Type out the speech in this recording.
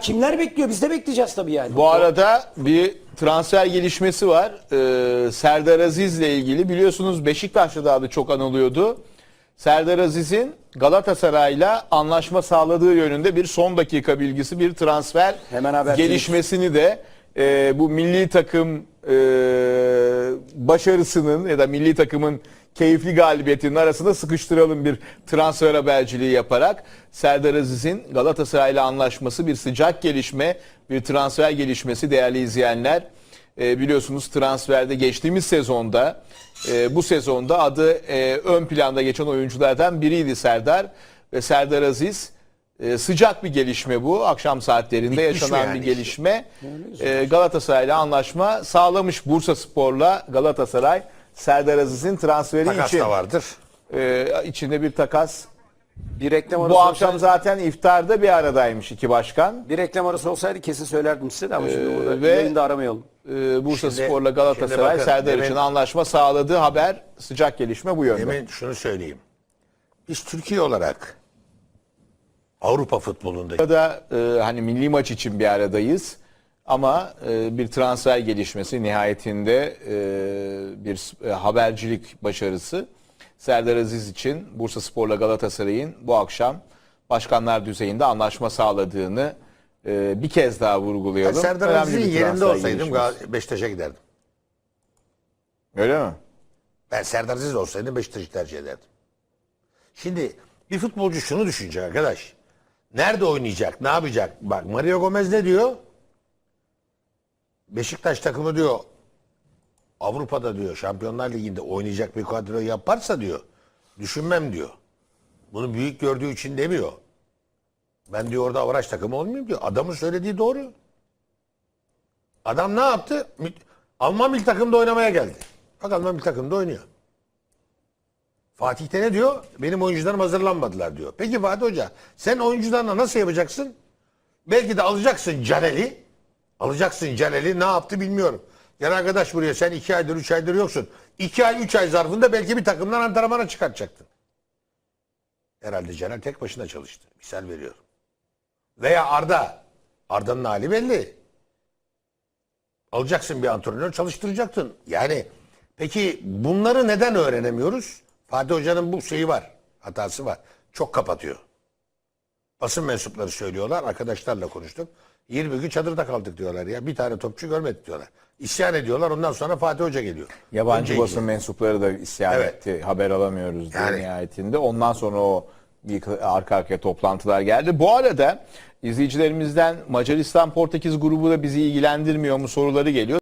Kimler bekliyor? Biz de bekleyeceğiz tabii yani. Bu arada bir transfer gelişmesi var. Ee, Serdar Aziz'le ilgili biliyorsunuz Beşiktaş'ta da adı çok anılıyordu. Serdar Aziz'in Galatasaray'la anlaşma sağladığı yönünde bir son dakika bilgisi, bir transfer Hemen gelişmesini de e, bu milli takım e, başarısının ya da milli takımın keyifli galibiyetinin arasında sıkıştıralım bir transfer haberciliği yaparak Serdar Aziz'in Galatasaray'la anlaşması bir sıcak gelişme, bir transfer gelişmesi değerli izleyenler. E, biliyorsunuz transferde geçtiğimiz sezonda e, bu sezonda adı e, ön planda geçen oyunculardan biriydi Serdar ve Serdar Aziz e, sıcak bir gelişme bu. Akşam saatlerinde Bitmiş mi yaşanan yani bir gelişme. E, Galatasaray'la anlaşma sağlamış Bursa Spor'la Galatasaray Serdar Aziz'in transferi Takas için. da vardır. E, içinde bir takas. Bir reklam arası Bu akşam olsaydı, zaten iftarda bir aradaymış iki başkan. bir reklam arası olsaydı kesin söylerdim size de ama şimdi Ee, burada ve- yayında aramayalım. E, Bursa Şimdi- Spor'la Galatasaray bakın, Serdar demin- için anlaşma sağladığı haber sıcak gelişme bu yönde. Demin şunu söyleyeyim. Biz Türkiye olarak Avrupa futbolunda Burada e, hani milli maç için bir aradayız. Ama e, bir transfer gelişmesi nihayetinde e, bir e, habercilik başarısı. Serdar Aziz için Bursa Spor'la Galatasaray'ın bu akşam başkanlar düzeyinde anlaşma sağladığını e, bir kez daha vurgulayalım. Serdar Önemli Aziz'in yerinde olsaydım gelişmesi. Beşiktaş'a giderdim. Öyle mi? Ben Serdar Aziz olsaydım Beşiktaş'ı tercih ederdim. Şimdi bir futbolcu şunu düşünecek arkadaş. Nerede oynayacak? Ne yapacak? Bak Mario Gomez ne diyor? Beşiktaş takımı diyor Avrupa'da diyor Şampiyonlar Ligi'nde oynayacak bir kadro yaparsa diyor düşünmem diyor. Bunu büyük gördüğü için demiyor. Ben diyor orada avraş takımı olmayayım diyor. Adamın söylediği doğru. Adam ne yaptı? Alman milli takımda oynamaya geldi. Bak Alman milli takımda oynuyor. Fatih de ne diyor? Benim oyuncularım hazırlanmadılar diyor. Peki Fatih Hoca sen oyuncularla nasıl yapacaksın? Belki de alacaksın Canel'i. Alacaksın Canel'i ne yaptı bilmiyorum. Gel arkadaş buraya sen iki aydır üç aydır yoksun. İki ay üç ay zarfında belki bir takımdan antrenmana çıkartacaktın. Herhalde Caner tek başına çalıştı. Misal veriyorum. Veya Arda. Arda'nın hali belli. Alacaksın bir antrenör çalıştıracaktın. Yani peki bunları neden öğrenemiyoruz? Fatih Hoca'nın bu şeyi var. Hatası var. Çok kapatıyor. Basın mensupları söylüyorlar. Arkadaşlarla konuştuk. 20 gün çadırda kaldık diyorlar ya. Bir tane topçu görmedik diyorlar. İsyan ediyorlar. Ondan sonra Fatih Hoca geliyor. Yabancı Önce basın mensupları da isyan Evet. etti. Haber alamıyoruz diye Yani- nihayetinde. Ondan sonra o arka arkaya toplantılar geldi. Bu arada izleyicilerimizden Macaristan Portekiz grubu da bizi ilgilendirmiyor mu soruları geliyor.